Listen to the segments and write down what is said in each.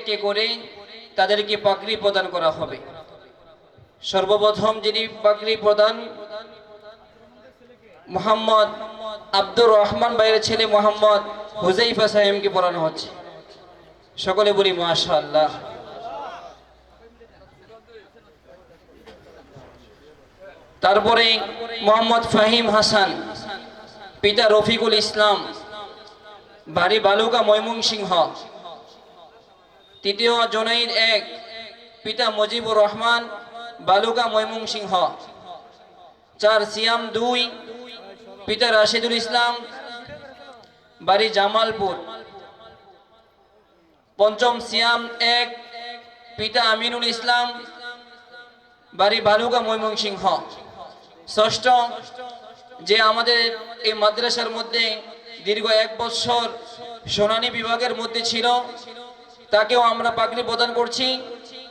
একে করে তাদেরকে পাগড়ি প্রদান করা হবে। সর্বপ্রথম যিনি পাগড়ি প্রদান, মোহাম্মদ আব্দুর রহমান ভাইয়ের ছেলে মোহাম্মদ হুজাইফা সাহেবকে পড়ানো হচ্ছে। সকলে বলি, মাশাআল্লাহ। তারপরে মোহাম্মদ ফাহিম হাসান, পিতা রফিকুল ইসলাম, বাড়ি বালুকা ময়মনসিংহ। তৃতীয় জনাইদ এক, পিতা মুজিবুর রহমান, বালুকা ময়মনসিংহ। চার, সিয়াম দুই, পিতা রাশিদুল ইসলাম, বাড়ি জামালপুর। পঞ্চম সিয়াম এক, পিতা আমিনুল ইসলাম, বাড়ি বালুকা ময়মনসিংহ। ষষ্ঠ, যে আমাদের এই মাদ্রাসার মধ্যে দীর্ঘ এক বছর সোনানী বিভাগের মধ্যে ছিল তাকেও আমরা পাগড়ি প্রদান করছি।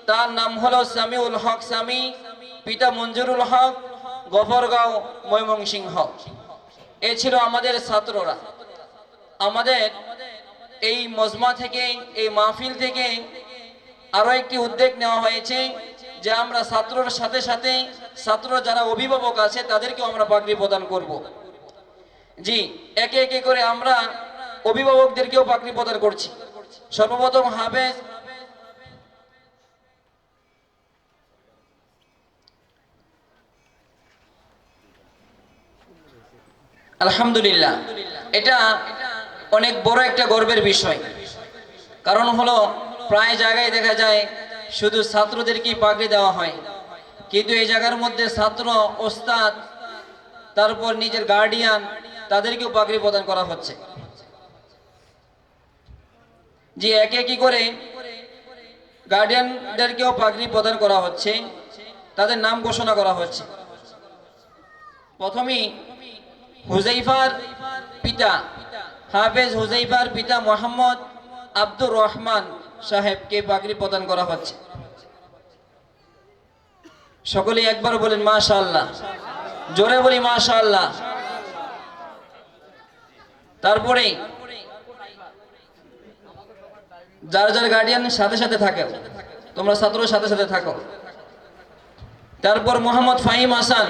তার নাম হলো সামিউল হক সামি পিতা মঞ্জুরুল হক, গফরগাঁও ময়মনসিংহ। এ ছিল আমাদের ছাত্ররা। আমাদের এই মজমা থেকে, এই মাহফিল থেকে আরও একটি উদ্যোগ নেওয়া হয়েছে যে আমরা ছাত্রর সাথে সাথে ছাত্র যারা অভিভাবক আছে তাদেরকেও আমরা পাগড়ি প্রদান করব। জি, একে একে করে আমরা অভিভাবকদেরকেও পাগড়ি প্রদান করছি। সর্বপ্রথম হাফেজ। আলহামদুলিল্লাহ। এটা অনেক বড় একটা গর্বের বিষয়। কারণ হলো, প্রায় জায়গায় দেখা যায় শুধু ছাত্রদেরকেই পাগড়ি দেওয়া হয়। কিন্তু এই জায়গার মধ্যে ছাত্র, ওস্তাদ, তারপর নিজের গার্ডিয়ান তাদেরকেও পাগড়ি প্রদান করা হচ্ছে। যে একে কি করে গার্ডিয়ানদেরকেও পাগড়ি প্রদান করা হচ্ছে, তাদের নাম ঘোষণা করা হচ্ছে। প্রথমেই হুজাইফার পিতা, হাফেজ হুজাইফার পিতা মোহাম্মদ আব্দুর রহমান সাহেবকে পাগড়ি প্রদান করা হচ্ছে। সকলেই একবার বলেন, মাশাআল্লাহ। জোরে বলি, মাশাআল্লাহ। তারপরে যার যার গার্ডিয়ান সাথে সাথে থাকে তোমরা ছাত্রর সাথে সাথে থাকো। তারপর মোহাম্মদ ফাহিম হাসান,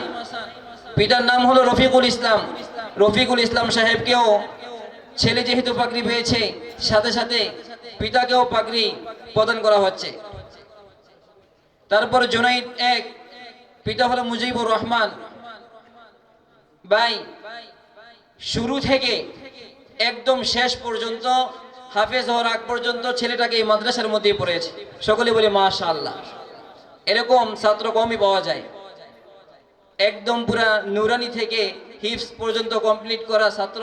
পিতার নাম হলো রফিকুল ইসলাম। রফিকুল ইসলাম সাহেবকেও ছেলে যেহেতু পাগড়ি পেয়েছে, সাথে সাথে পিতাকেও পাগড়ি প্রদান করা হচ্ছে। তারপর জুনাইদ এক, পিতা হলো মুজিবুর রহমান। ভাই, শুরু থেকে একদম শেষ পর্যন্ত হাফেজ হওয়ার আগ পর্যন্ত ছেলেটাকে এই মাদ্রাসার মধ্যেই পড়েছে। সকলে বলে মাশা আল্লাহ এরকম ছাত্র কমই পাওয়া যায়। একদম পুরা নুরানি থেকে হিপস পর্যন্ত কমপ্লিট করা ছাত্র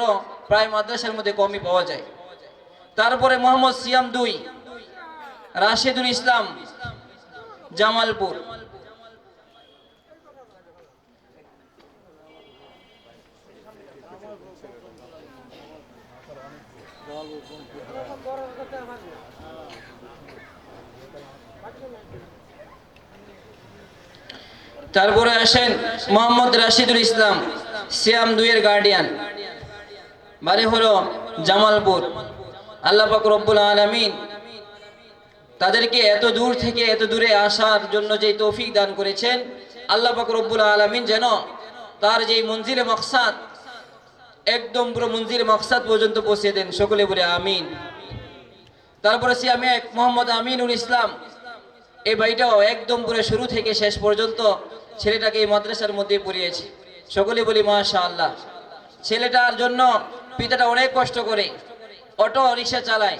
প্রায় মাদ্রাসার মধ্যে কমই পাওয়া যায়। তারপরে মোহাম্মদ সিয়াম দুই, রাশেদুল ইসলাম, জামালপুর। তারপরে আসেন মোহাম্মদ রাশিদুল ইসলাম, সিয়াম দুইয়ের গার্ডিয়ান বাড়ি হলো জামালপুর। আল্লাহ পাক রব্বুল আলমিন তাদেরকে এত দূর থেকে, এত দূরে আসার জন্য যে তৌফিক দান করেছেন, আল্লাহ পাক রব্বুল আলমিন যেন তার যে মঞ্জিলে মকসাদ, একদম পুরো মঞ্জিল মকসাদ পর্যন্ত পৌঁছে দেন, সকলে বলে আমিন। তারপরে সিয়ামে এক মোহাম্মদ আমিনুল ইসলাম, এই বাড়িটাও একদম পুরো শুরু থেকে শেষ পর্যন্ত ছেলেটাকে এই মাদ্রাসার মধ্যে পড়িয়েছি। সকলে বলি মাশা আল্লাহ ছেলেটার জন্য পিতাটা অনেক কষ্ট করে, অটো রিক্সা চালায়।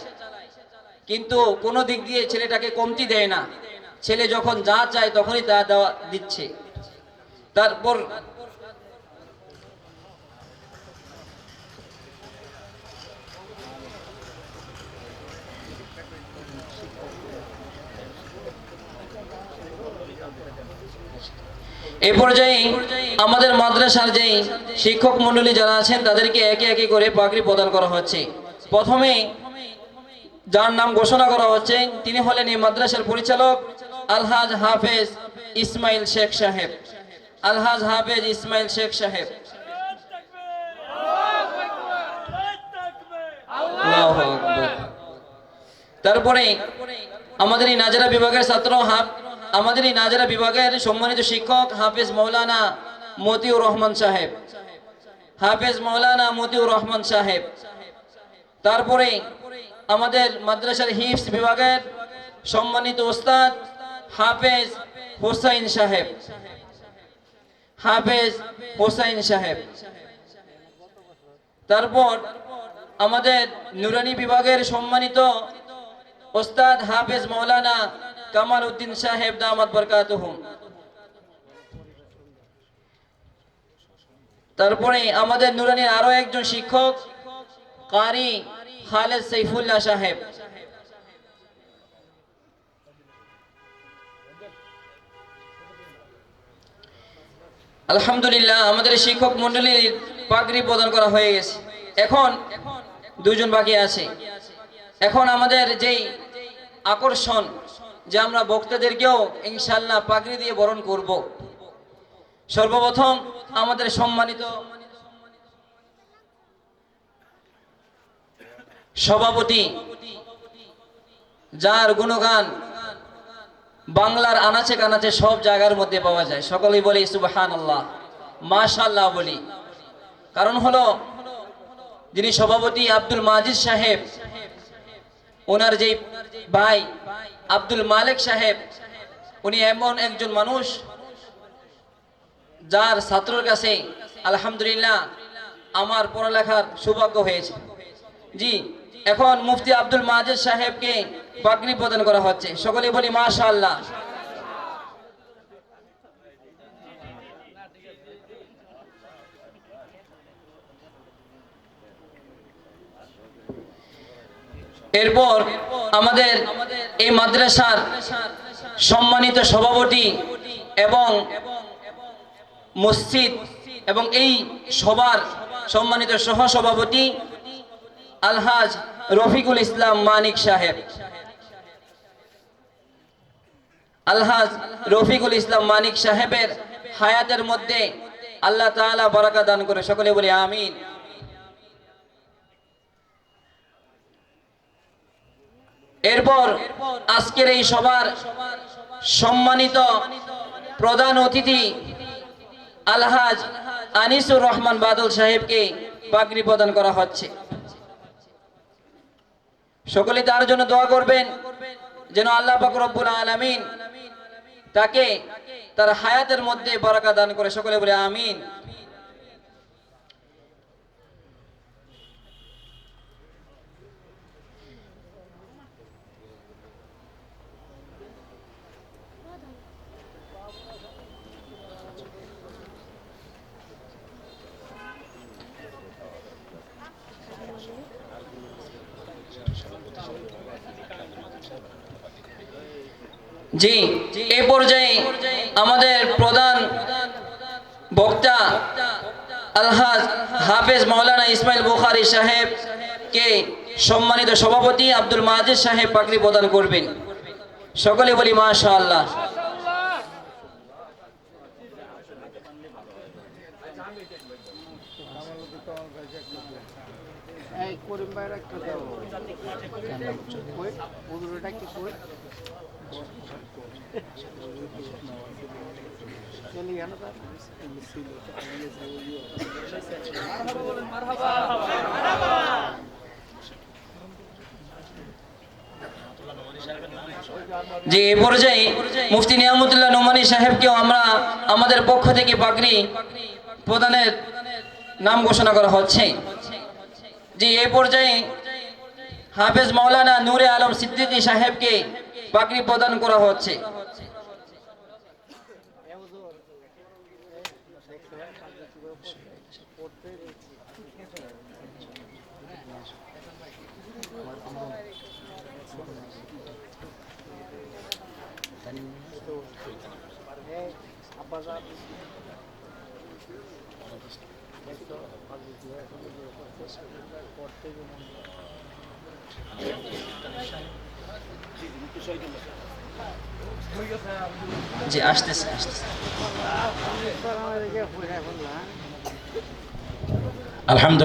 কিন্তু কোনো দিক দিয়ে ছেলেটাকে কমতি দেয় না। ছেলে যখন যা চায় তখনই তা দেওয়া দিচ্ছে। তারপর এই পর্যায়ে আমাদের মাদ্রাসার যেই শিক্ষক মণ্ডলী যারা আছেন, তাদেরকে একে একে করে পাগড়ি প্রদান করা হচ্ছে। প্রথমে যার নাম ঘোষণা করা হচ্ছে, তিনি হলেন এই মাদ্রাসার পরিচালক আলহাজ হাফেজ ইসমাইল শেখ সাহেব। আলহাজ হাফেজ ইসমাইল শেখ সাহেব। তারপরে আমাদের এই নাজারা বিভাগের ছাত্র হাফ আমাদের এই নাজারা বিভাগের সম্মানিত শিক্ষক হাফেজ মৌলানা মতিউর রহমান সাহেব। হাফেজ মৌলানা মতিউর রহমান সাহেব। তারপরে আমাদের মাদ্রাসার হিফস বিভাগের সম্মানিত ওস্তাদ হাফেজ হোসাইন সাহেব। হাফেজ হোসাইন সাহেব। তারপর আমাদের নুরানি বিভাগের সম্মানিত ওস্তাদ হাফেজ মৌলানা কামাল উদ্দিন সাহেব দামাত বরকাতুহুম তারপরে আমাদের নুরানির আরও একজন শিক্ষক, কারি খালেদ সাইফুল্লাহ সাহেব। আলহামদুলিল্লাহ, আমাদের শিক্ষক মন্ডলীর পাগড়ি প্রদান করা হয়ে গেছে। এখন দুজন বাকি আছে। এখন আমাদের যেই আকর্ষণ যে আমরা বক্তাদেরকেও ইনশাল্লাহ পাগড়ি দিয়ে বরণ করব। সর্বপ্রথম আমাদের সম্মানিত সভাপতি, যার গুণগান বাংলার আনাচে কানাচে সব জায়গার মধ্যে পাওয়া যায়। সকলেই বলি সুবাহান আল্লাহ মাশাল্লাহ বলি। কারণ হলো, যিনি সভাপতি আব্দুল মাজিদ সাহেব ওনার যে ভাই আব্দুল মালিক সাহেব, উনি এমন একজন মানুষ যার ছাত্রর কাছে আলহামদুলিল্লাহ আমার পড়ালেখার সৌভাগ্য হয়েছে। জি, এখন মুফতি আব্দুল মাজেদ সাহেবকে পাগড়ি প্রদান করা হচ্ছে। সকলে বলি, মাশাআল্লাহ। এরপর আমাদের এই মাদ্রাসার সম্মানিত সভাপতি এবং মসজিদ এবং এই সবার সম্মানিত সহ সভাপতি আলহাজ রফিকুল ইসলাম মানিক সাহেব। আলহাজ রফিকুল ইসলাম মানিক সাহেবের হায়াতের মধ্যে আল্লাহ তাআলা বারাকা দান করে সকলে বলি আমিন। এরপর আজকের এই সবার সম্মানিত প্রধান অতিথি আলহাজ আনিসুর রহমান বাদল সাহেবকে পাগড়ি প্রদান করা হচ্ছে। সকলে তার জন্য দোয়া করবেন যেন আল্লাহ রব্বুল আলামিন তাকে তার হায়াতের মধ্যে বরাকা দান করে। সকলে বলে আমিন। জি এই পর্যায়ে আমাদের প্রধান বক্তা আলহাজ হাফেজ মাওলানা ইসমাইল বুখারি সাহেব কে সম্মানিত সভাপতি আব্দুল মাজিদ সাহেব পাকড়ি প্রদান করবেন। সকলে বলি মাশা আল্লাহ করিম যে এই পর্যায়ে মুফতি নিয়ামতুল্লাহ নোমানি সাহেবকেও আমরা আমাদের পক্ষ থেকে পাগড়ি প্রদানের নাম ঘোষণা করা হচ্ছে। যে এ পর্যায়ে হাফেজ মাওলানা নূরে আলম সিদ্দিকী সাহেবকে পাগড়ি প্রদান করা হচ্ছে। যা জি আসতেছে আসতেছে। আলহামদুলিল্লাহ।